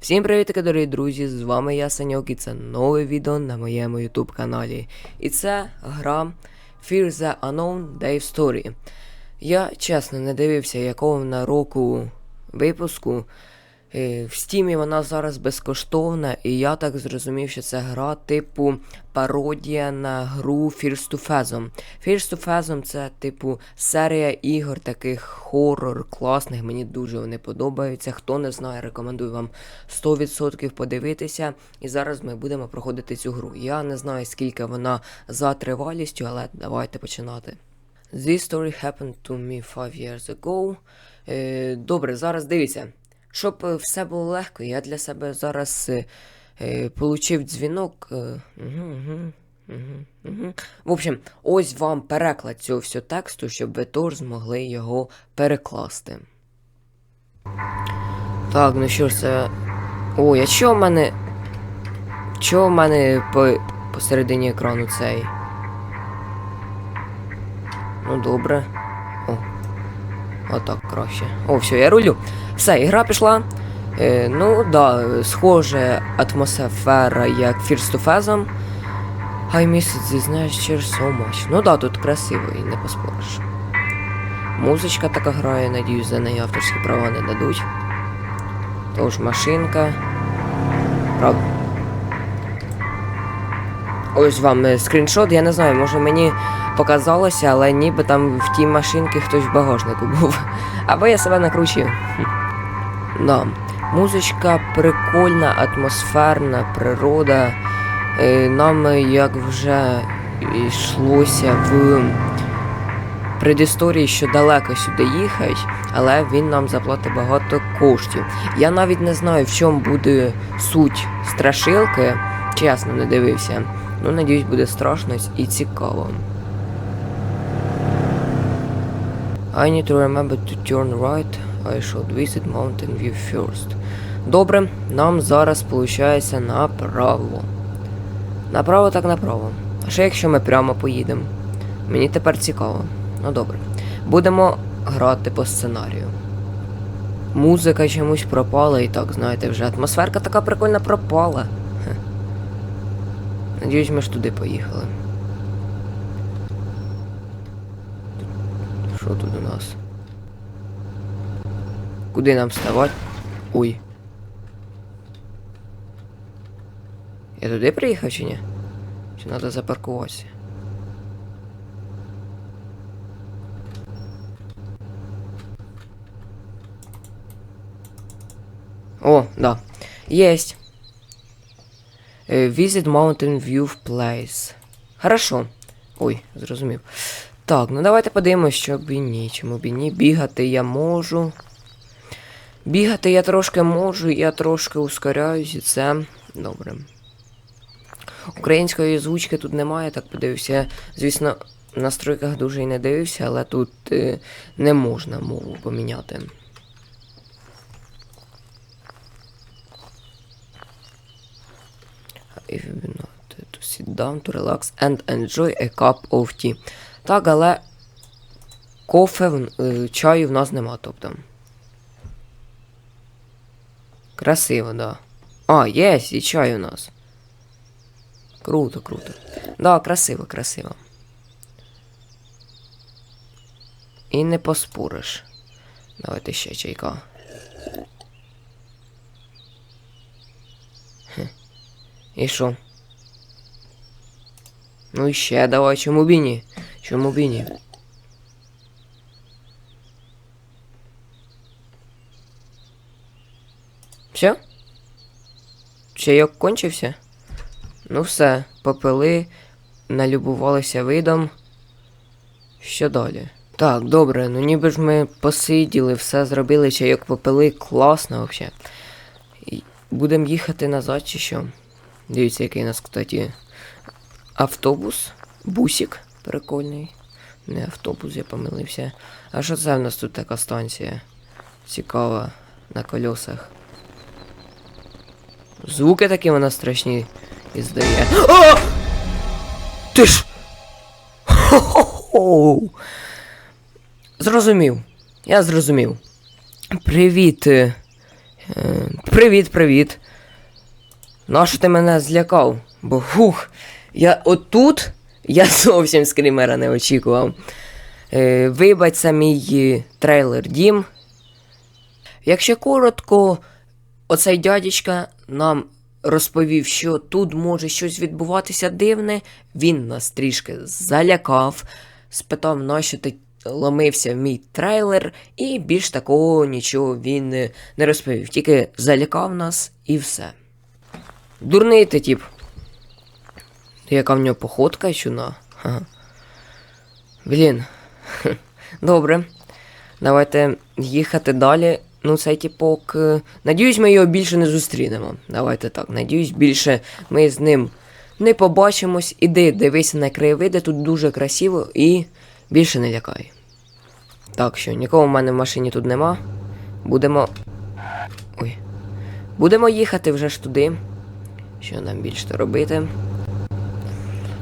Всім привітки, дорогі друзі! З вами я Саньок і це нове відео на моєму YouTube каналі. І це гра Fear the Unknown Dave Story. Я чесно не дивився, якого вона року випуску. Е, В стімі вона зараз безкоштовна, і я так зрозумів, що це гра типу пародія на гру Fears to Phasm. Fears to Phasm це типу серія ігор таких хоррор класних, мені дуже вони подобаються. Хто не знає, рекомендую вам 100% подивитися. І зараз ми будемо проходити цю гру. Я не знаю, скільки вона за тривалістю, але давайте починати. This story happened to me five years ago. Е, добре, зараз дивіться. Щоб е, все було легко, я для себе зараз е, е, получив дзвінок. Е, угу, угу, угу, угу. В общем, ось вам переклад цього всього тексту, щоб ви теж змогли його перекласти. Так, ну що ж це. Ой, а що в мене. Чого в мене по... посередині екрану цей? Ну добре. Отак краще. О, все, я рулю. Все, ігра пішла. Е, ну да, схоже атмосфера як First to Phasm. I miss this nature so much. Ну да, тут красиво і не поспориш. Музичка така грає, надіюсь, за неї авторські права не дадуть. Тож машинка. Правда. Ось вам е, скріншот, я не знаю, може мені показалося, але ніби там в тій машинці хтось в багажнику був. Або я себе накручив. Хм. Да. Музичка прикольна, атмосферна, природа. Е, Нам, як вже йшлося в предісторії, що далеко сюди їхать, але він нам заплатить багато коштів. Я навіть не знаю, в чому буде суть страшилки. Чесно, не дивився. Ну, надіюсь, буде страшно і цікаво. I need to remember to turn right. I should visit Mountain View first. Добре, нам зараз виходить направо. Направо так направо. А що якщо ми прямо поїдемо? Мені тепер цікаво. Ну добре. Будемо грати по сценарію. Музика чомусь пропала і так, знаєте, вже атмосферка така прикольна пропала. Надіюсь, ми ж туди поїхали. Що тут у нас? Куди нам вставати? Ой. Я туди приїхав чи ні? Чи треба запаркуватися? О, да. Есть. Е, Visit Mountain View Place. Хорошо. Ой, зрозумів. Так, ну давайте подивимось, що б і ні. Чому б і ні. Бігати я можу. Бігати я трошки можу, я трошки ускоряюсь, і це добре. Української озвучки тут немає, так подивився. Звісно, в настройках дуже і не дивився, але тут е, не можна мову поміняти. If you not to sit down to relax and enjoy a cup of tea. Так, але кофе, в- е, чаю в нас нема, тобто. Красиво, да. А, є, і чай у нас. Круто, круто. Да, красиво, красиво. І не поспориш. Давайте ще чайка. І що? Ну і ще давай, чому б і ні? Чому б і ні? Все? Чайок кончився? Ну все, попили, налюбувалися видом. Що далі? Так, добре, ну ніби ж ми посиділи, все зробили, чайок попили, класно взагалі. Будемо їхати назад чи що? Дивіться, який у нас, кстати, автобус, бусик прикольний. Не автобус, я помилився. А що це в нас тут така станція? Цікава, на колесах. Звуки такі вона страшні іздає. О! Ти ж. Хо-хо-хо! Зрозумів. Я зрозумів. Привіт. е, е. Нащо ти мене злякав? Бо хух, я отут я зовсім скрімера не очікував. Е, вибач, це мій е, трейлер Дім. Якщо коротко, оцей дядечка нам розповів, що тут може щось відбуватися дивне, він нас трішки залякав, спитав, нащо ти ломився в мій трейлер, і більш такого нічого він е, не розповів, тільки залякав нас і все. Дурний ти, тип. Яка в нього походка чуна? Ага. Блін. Добре. Давайте їхати далі. Ну, цей типок. Надіюсь, ми його більше не зустрінемо. Давайте так. Надіюсь, більше ми з ним не побачимось. Іди, дивися на краєвиди, тут дуже красиво і більше не лякай. Так що, нікого в мене в машині тут нема. Будемо. Ой. Будемо їхати вже ж туди. Що нам більше робити?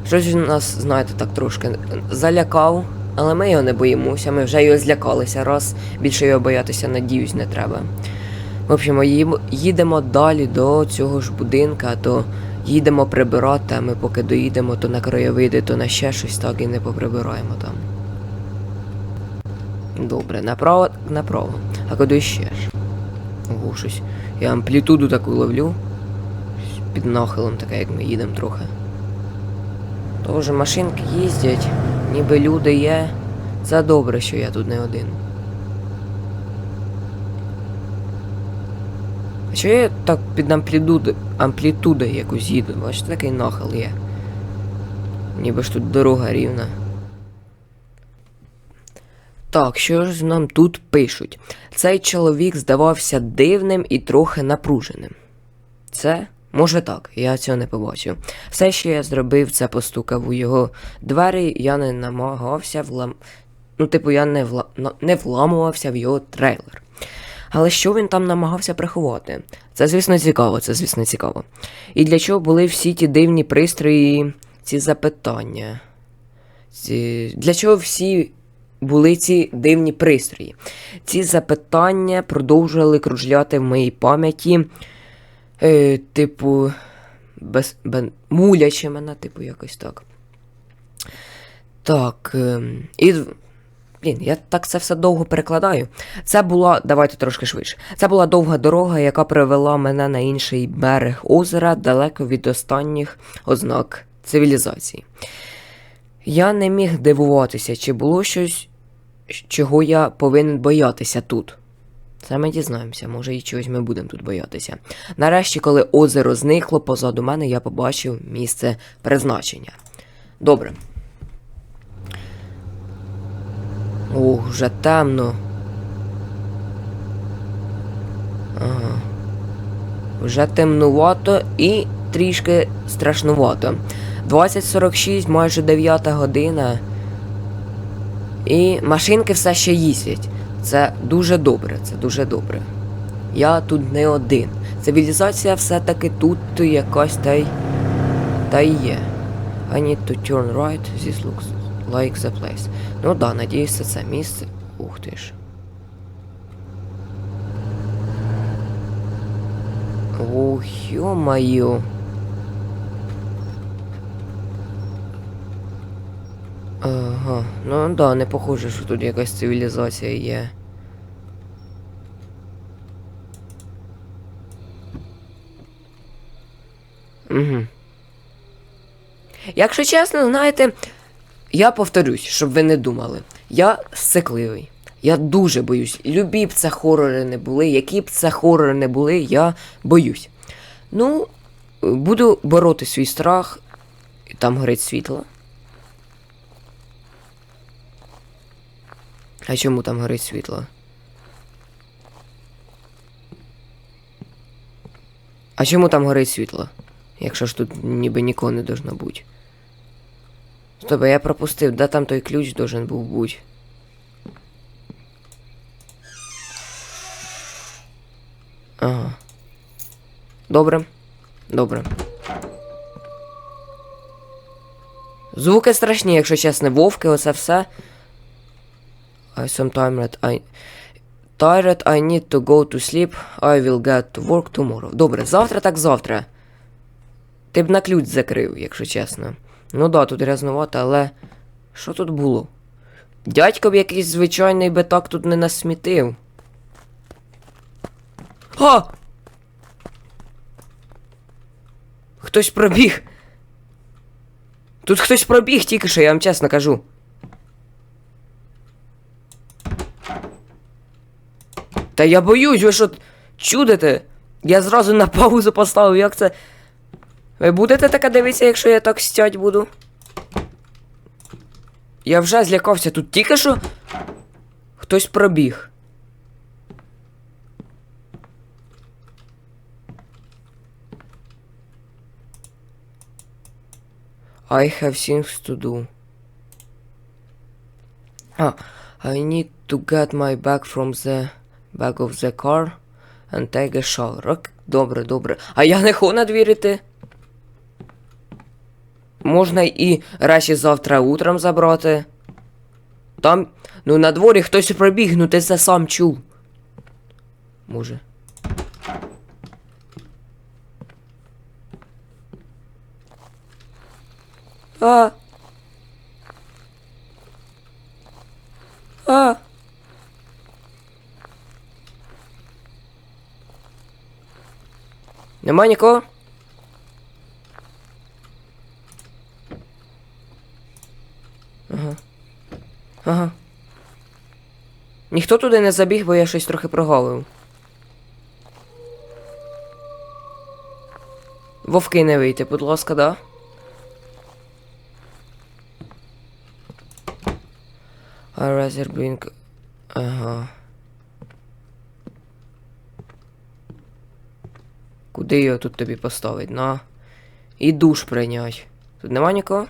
Щось він нас, знаєте, так трошки залякав, але ми його не боїмося, ми вже його злякалися раз, більше його боятися, надіюсь, не треба. В общем, їдемо далі до цього ж будинка, то їдемо прибирати, а ми поки доїдемо, то на краєвиди, то на ще щось так і не поприбираємо там. Добре, направо, направо. А куди ще ж? Ого, щось. Я амплітуду таку ловлю. Під нахилом таке, як ми їдемо трохи. Тоже машинки їздять, ніби люди є. Це добре, що я тут не один. А що я так під амплітуди, амплітудою якось їду? Бачите, такий нахил є. Ніби ж тут дорога рівна. Так, що ж нам тут пишуть? Цей чоловік здавався дивним і трохи напруженим. Це може так, я цього не побачив. Все, що я зробив, це постукав у його двері, я не намагався влам. Ну, типу, я не, вла... не вламувався в його трейлер. Але що він там намагався приховати? Це, звісно, цікаво, це, звісно, цікаво. І для чого були всі ті дивні пристрої, ці запитання? Ці... Для чого всі були ці дивні пристрої? Ці запитання продовжували кружляти в моїй пам'яті. Е, типу, без, бен, мулячи мене, типу, якось так. Так. Е, і. Блін, я так це все довго перекладаю. Це була, давайте трошки швидше. Це була довга дорога, яка привела мене на інший берег озера, далеко від останніх ознак цивілізації. Я не міг дивуватися, чи було щось, чого я повинен боятися тут. Це ми дізнаємося, може і чогось ми будемо тут боятися. Нарешті, коли озеро зникло позаду мене, я побачив місце призначення. Добре. Ох, вже темно. Ага. Вже темнувато і трішки страшнувато. 20.46, майже 9 година. І машинки все ще їздять. Це дуже добре, це дуже добре. Я тут не один. Цивілізація все-таки тут якась та й. та й є. I need to turn right, this looks like the place. Ну да, надіюся, це місце. Ух ти ж. Ох, ё-моё. Ага, ну да, не похоже, що тут якась цивілізація є. Угу. Якщо чесно, знаєте, я повторюсь, щоб ви не думали. Я сцикливий. Я дуже боюсь. Любі б це хорори не були, які б це хорори не були, я боюсь. Ну, буду бороти свій страх. І Там горить світло. А чому там горить світло? А чому там горить світло? Якщо ж тут ніби нікого не должно бути. Стоп, а я пропустив, де там той ключ должен був бути? Ага. Добре. Добре. Звуки страшні, якщо чесно, вовки, оце все. I sometime that I... Tired, I need to go to sleep. I will get to work tomorrow. Добре, завтра так завтра. Ти б на ключ закрив, якщо чесно. Ну да, тут грязнувато, але. Що тут було? Дядько б якийсь звичайний би так тут не насмітив. А! Хтось пробіг. Тут хтось пробіг тільки що, я вам чесно кажу. Та я боюсь, ви що чудите? Я зразу на паузу поставив, як це. Ви будете таке дивитися, якщо я так стять буду? Я вже злякався тут тільки що. Хтось пробіг. I have things to do. Ah, I need to get my bag from the back of the car and take a shower. Добре, добре. А я не хочу надвірити. Можна і речі завтра утром забрати. Там, ну на дворі хтось пробіг, ну ти це сам чув. Може. А. А. Нема нікого? Ага. Ага. Ніхто туди не забіг, бо я щось трохи прогалив. Вовки не вийти, будь ласка, да? А Blink. Ага. Куди його тут тобі поставить? На. І душ прийнять. Тут нема нікого?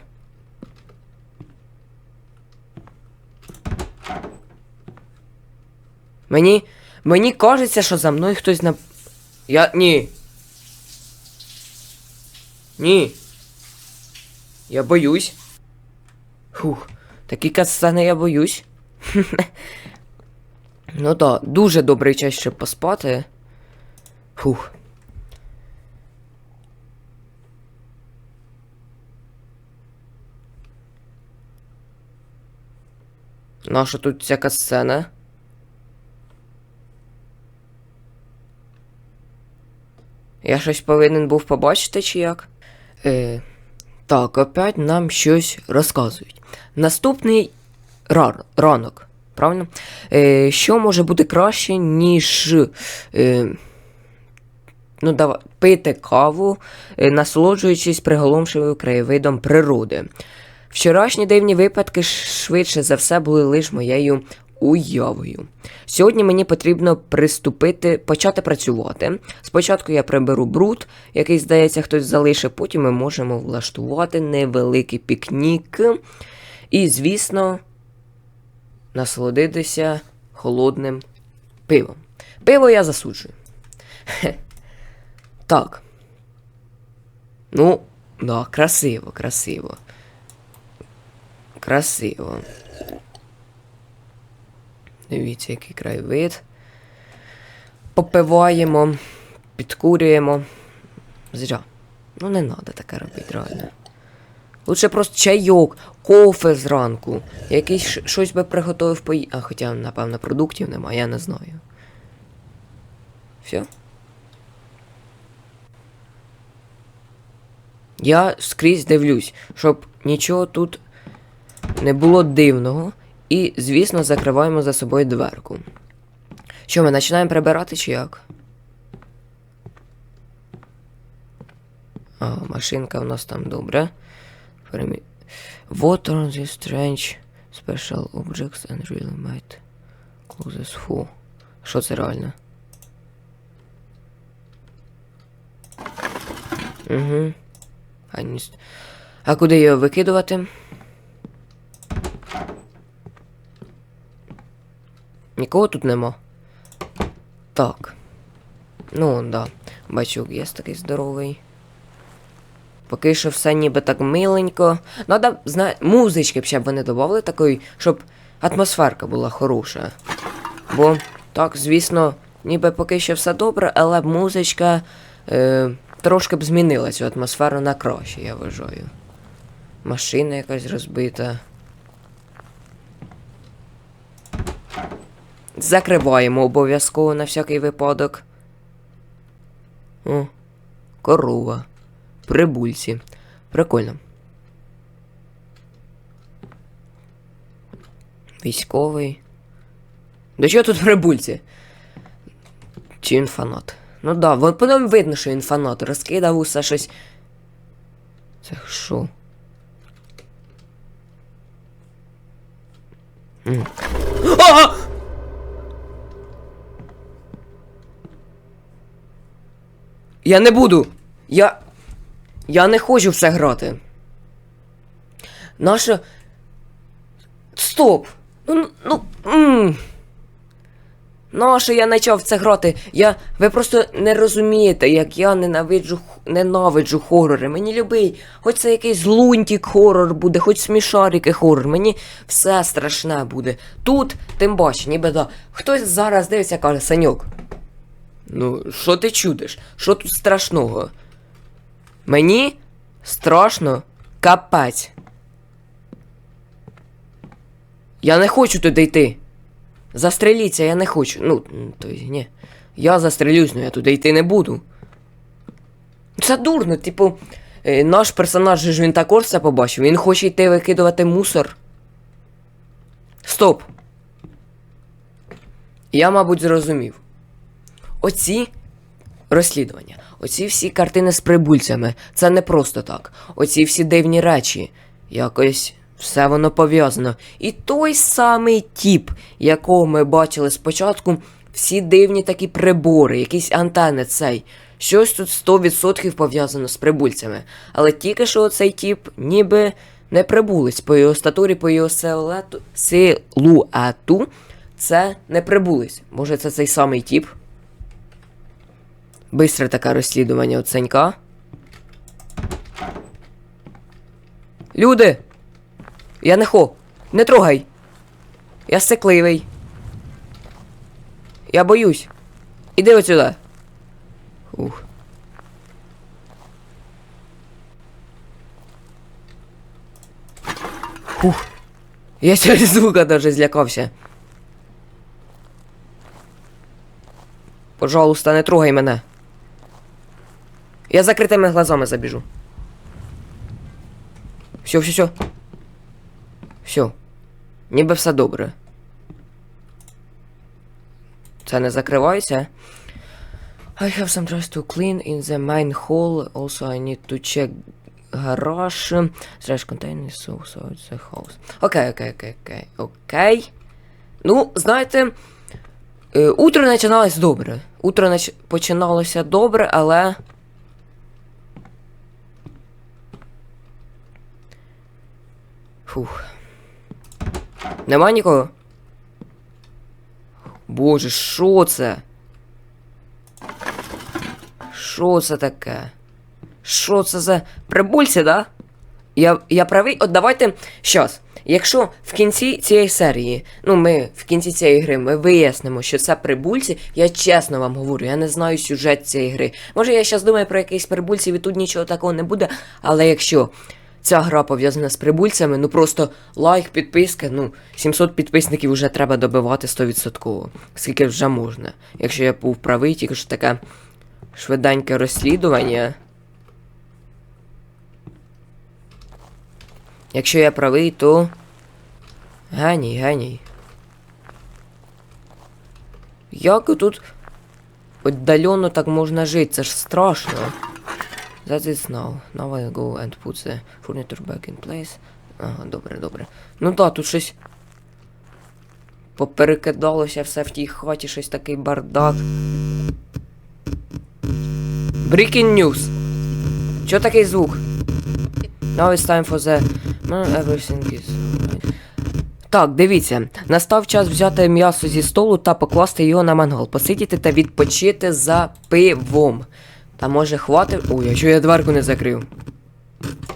Мені. Мені кажеться, що за мною хтось на. Я. Ні. Ні. Я боюсь. Фух. Такі катсцени я боюсь. ну так, дуже добрий час, щоб поспати. Фух. Наша тут всяка сцена? Я щось повинен був побачити, чи як? Е, так, опять нам щось розказують. Наступний рар, ранок, правильно? Е, що може бути краще, ніж. Е, ну, давай, пити каву, е, насолоджуючись приголомшливим краєвидом природи. Вчорашні дивні випадки швидше за все були лише моєю уявою. Сьогодні мені потрібно приступити, почати працювати. Спочатку я приберу бруд, який, здається, хтось залишив, потім ми можемо влаштувати невеликий пікнік. І, звісно, насолодитися холодним пивом. Пиво я засуджую. Так. Ну, да, красиво, красиво. Красиво. Дивіться, який краєвид. Попиваємо, підкурюємо. Зря. Ну не треба таке робити, реально. Лучше просто чайок, кофе зранку. Якийсь щось би приготував пої... А, хоча, напевно, продуктів немає, я не знаю. Все? Я скрізь дивлюсь, щоб нічого тут не було дивного. І, звісно, закриваємо за собою дверку. Що, ми починаємо прибирати чи як? А, машинка в нас там добре. What are these strange special objects and really might closes Фу. Що це реально? Угу. А куди його викидувати? Нікого тут нема. Так. Ну, да. Бачок є такий здоровий. Поки що все ніби так миленько. Надо, зна... музички б ще б вони додавали такої, щоб атмосферка була хороша. Бо Так, звісно, ніби поки що все добре, але музичка е, трошки б змінила цю атмосферу на краще, я вважаю. Машина якась розбита. Закриваємо обов'язково на всякий випадок. О, корова. Прибульці. Прикольно. Військовий. До чого тут прибульці? Чи він фанат? Ну да, потім видно, що він фанат. Розкидав усе щось. Це що? А! Я не буду. Я. Я не хочу в це грати. Наша. Стоп! Ну. ну. м. Нащо я почав це грати? Я. Ви просто не розумієте, як я ненавиджу ненавиджу хорори. Мені любий, хоч це якийсь лунтік хорор буде, хоч смішарики хорор. Мені все страшне буде. Тут, тим паче, ніби да. Хтось зараз дивиться каже, Саньок. Ну, що ти чудиш? Що тут страшного? Мені страшно капець. Я не хочу туди йти. Застреліться, я не хочу. Ну, то ні. Я застрелюсь, але я туди йти не буду. Це дурно, типу, е, наш персонаж ж він також це побачив. Він хоче йти викидувати мусор. Стоп. Я, мабуть, зрозумів. Оці розслідування, оці всі картини з прибульцями, це не просто так. Оці всі дивні речі. Якось все воно пов'язано. І той самий тіп, якого ми бачили спочатку, всі дивні такі прибори, якісь антени цей. Щось тут 100% пов'язано з прибульцями. Але тільки що цей тіп ніби не прибулець по його статурі, по його силуету, силуету це не прибулець. Може це цей самий тіп? Бистре таке розслідування от Санька. Люди! Я не хо! Не трогай! Я стекливий. Я боюсь. Іди отсюда. Ух. Фух. Я через звука даже злякався. Пожалуйста, не трогай мене. Я закритими глазами забіжу. Все, все, все. Все. Ніби все добре. Це не закривається. I have some trash to clean in the main hall. Also I need to check garage. Trash container so so it's the house. Окей, окей, окей, окей, окей. Ну, знаєте, е, утро починалось добре. Утро починалося добре, але. Фух. Нема нікого? Боже, що це? Що це таке? Що це за прибульці, да? Я, я правий. От давайте. Щас. Якщо в кінці цієї серії, ну ми в кінці цієї гри ми вияснимо, що це прибульці, я чесно вам говорю, я не знаю сюжет цієї гри. Може я зараз думаю про якихось прибульців і тут нічого такого не буде, але якщо ця гра пов'язана з прибульцями, ну просто лайк, підписка, ну 700 підписників вже треба добивати 100%. Скільки вже можна. Якщо я був правий, тільки що таке швиденьке розслідування. Якщо я правий, то. Геній, геній. Як тут віддалено так можна жити? Це ж страшно. That is now. Now I go and put the furniture back in place. Ага, добре, добре. Ну так, тут щось. Поперекидалося все в тій хаті, щось такий бардак. Breaking news. Чо такий звук? Now it's time for the... No, everything is... Так, дивіться, настав час взяти м'ясо зі столу та покласти його на мангал, посидіти та відпочити за пивом. Та може хватить. Ой, а чого я дверку не закрив?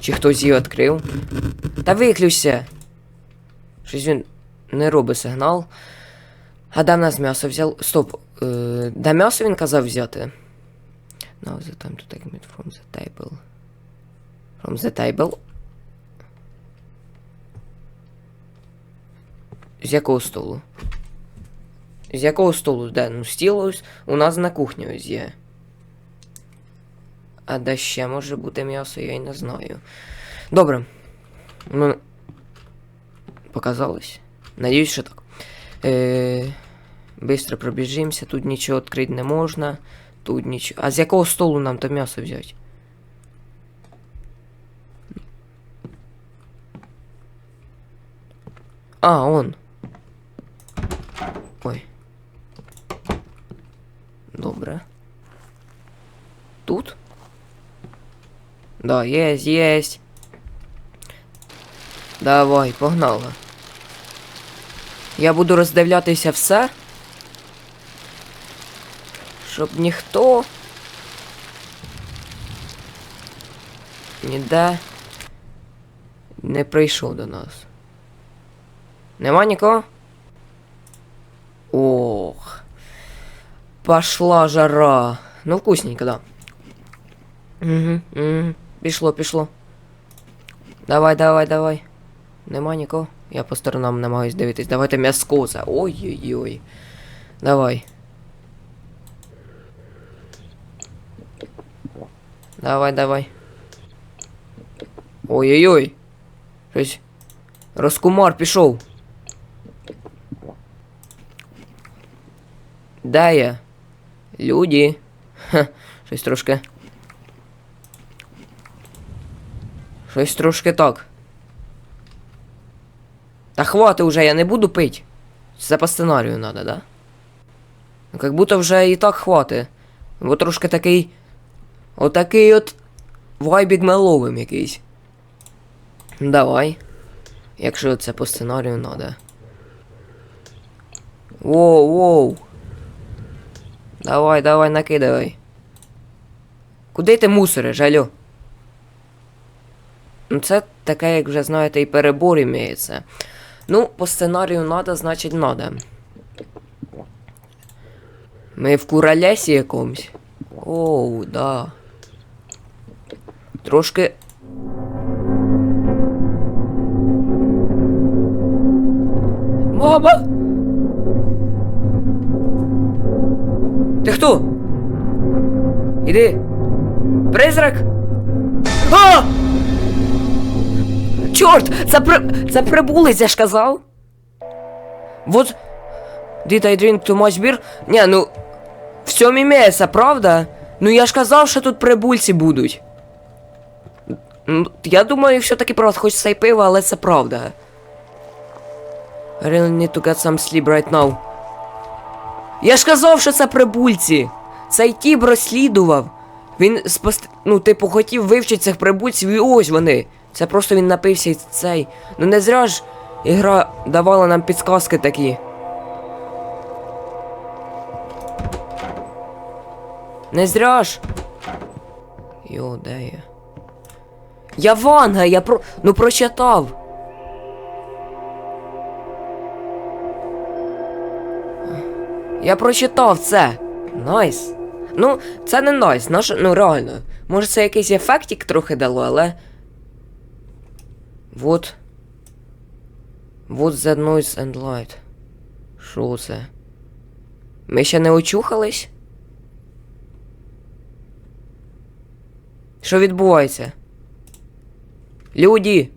Чи хтось її відкрив? Та виключся. Щось він не робить сигнал. А де в нас м'ясо взяв? Стоп. Е, де м'ясо він казав взяти? Now the time to take meat from the table. From the table. З якого столу? З якого столу? Де? Ну, стіл ось у нас на кухні ось є. А де ще може бути м'ясо, я й не знаю. Добре. Ну. Показалось? Надіюсь, що так. Е, Быстро пробіжимося, тут нічого відкрити не можна. Тут нічого. А з якого столу нам то м'ясо взяти? А, он. Ой. Добре. Тут? Да, есть, есть. Давай, погнала. Я буду роздивлятися все. Щоб ніхто. Ніде не прийшов до нас. Нема нікого? Ох. Пошла жара. Ну, вкусненько, да. Угу, угу. Пішло, пішло. Давай, давай, давай. Нема нікого. Я по сторонам намагаюсь дивитись. Давайте м'яско це. Ой-ой-ой. Давай. Давай, давай. Ой-ой-ой. Щось. Розкумар пішов. Де я? Люди. Ха, щось трошки. Щось трошки так. Та хвати уже, я не буду пить. Це по сценарію надо, да? Как будто вже і так хвати. Бо трошки такий. Отакий от вайбік меловим якийсь. Давай. Якщо це по сценарію надо. Воу, воу. Давай, давай, накидавай. Куди ти мусориш, алло? Ну це таке, як вже знаєте, і перебор імеється. Ну, по сценарію надо, значить надо. Ми в куралесі якомусь. Оу, да. Трошки. Мама! Ти хто? Іди. Призрак? А! Чорт! Це при... Прибулець, я ж казав. Вот. Did I drink too much beer? Ні, ну. В цьому імеється, правда? Ну я ж казав, що тут прибульці будуть. Ну, Я думаю, все-таки правда, хоч це пиво, але це правда. I really need to get some sleep right now. Я ж казав, що це прибульці. Цей тіп розслідував. Він спост... ну, типу, хотів вивчити цих прибульців, і ось вони. Це просто він напився і цей. Ну не зря ж ігра давала нам підсказки такі. Не зря ж. Йо, де я? Я Ванга, я про. Ну прочитав. Я прочитав це. Найс. Ну, це не найс, наш, ну реально. Може це якийсь ефектик трохи дало, але. Вот. Вот the noise and light. Що це? Ми ще не очухались? Що відбувається? Люди!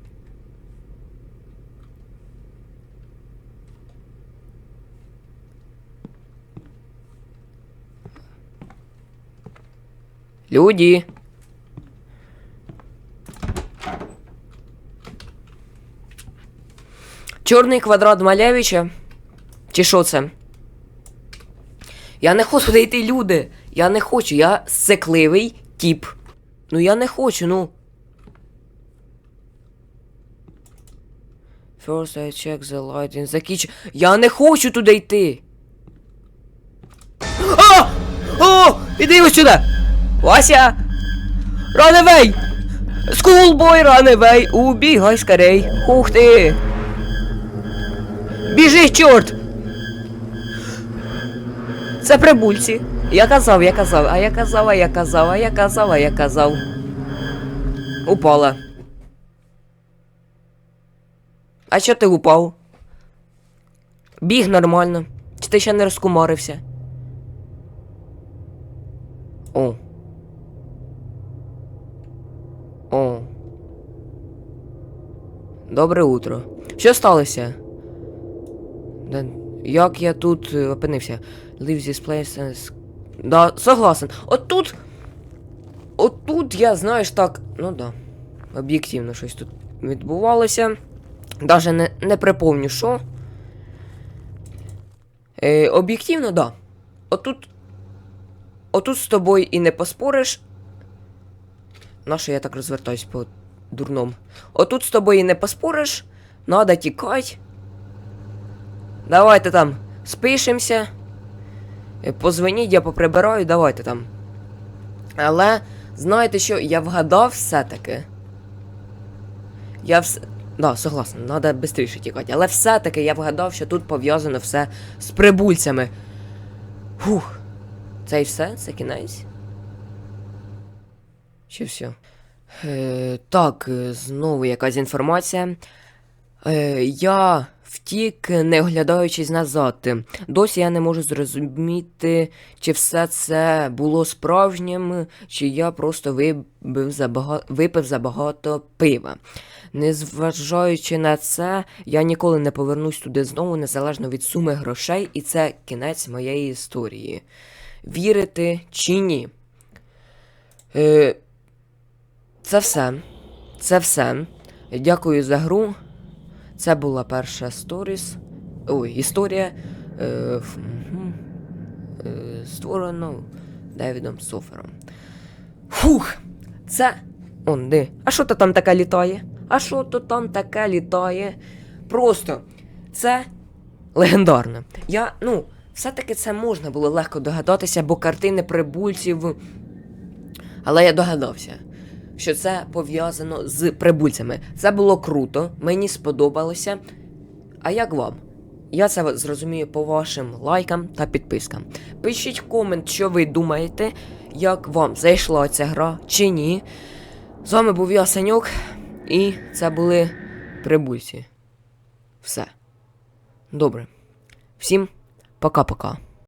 Люди! Чорний квадрат Малевича? Чи що це? Я не хочу туди йти, люди. Я не хочу, я сцикливий тіп. Ну я не хочу, ну. First I check the light in the kitchen. Я не хочу туди йти. А! О! Іди ось сюди! Вася! Schoolboy, run away! Убігай скорей! Ух ти! Біжи, чорт! Це прибульці. Я казав, я казав, а я казав, а я казав, а я казав, а я казав. Упала. А чо ти упав? Біг нормально. Чи ти ще не розкумарився? О. О. Добре утро. Що сталося? Да, як я тут е, опинився? Leave this place and... Да, согласен. От тут. От я, знаєш, так. Ну да. Об'єктивно щось тут відбувалося. Даже не, не припомню, що. Е, об'єктивно, да. Отут. Отут з тобою і не поспориш. Нащо я так розвертаюсь по дурному? Отут з тобою і не поспориш. Надо тікать. Давайте там спишемося. Е, Позвоніть, я поприбираю, давайте там. Але, знаєте що, я вгадав все-таки. Я все. Да, согласен, треба швидше тікати. Але все-таки я вгадав, що тут пов'язано все з прибульцями. Фух. Це і все? Це кінець? Чи все? Е, так, е, знову якась інформація. Е, я втік, не оглядаючись назад. Досі я не можу зрозуміти, чи все це було справжнім, чи я просто випив забагато, випив забагато пива. Незважаючи на це, я ніколи не повернусь туди знову, незалежно від суми грошей, і це кінець моєї історії. Вірити чи ні? Е, це все. Це все. Дякую за гру. Це була перша сторіс. Ой, історія. Е, ф- мгм. е, створено Девідом Софером. Фух! Це. Он де. А що то там таке літає? А що то там таке літає? Просто це легендарно. Я, ну, все-таки це можна було легко догадатися, бо картини прибульців. Але я догадався, що це пов'язано з прибульцями. Це було круто, мені сподобалося. А як вам? Я це зрозумію по вашим лайкам та підпискам. Пишіть комент, що ви думаєте, як вам зайшла ця гра чи ні. З вами був я, Саньок, і це були прибульці. Все. Добре. Всім пока-пока.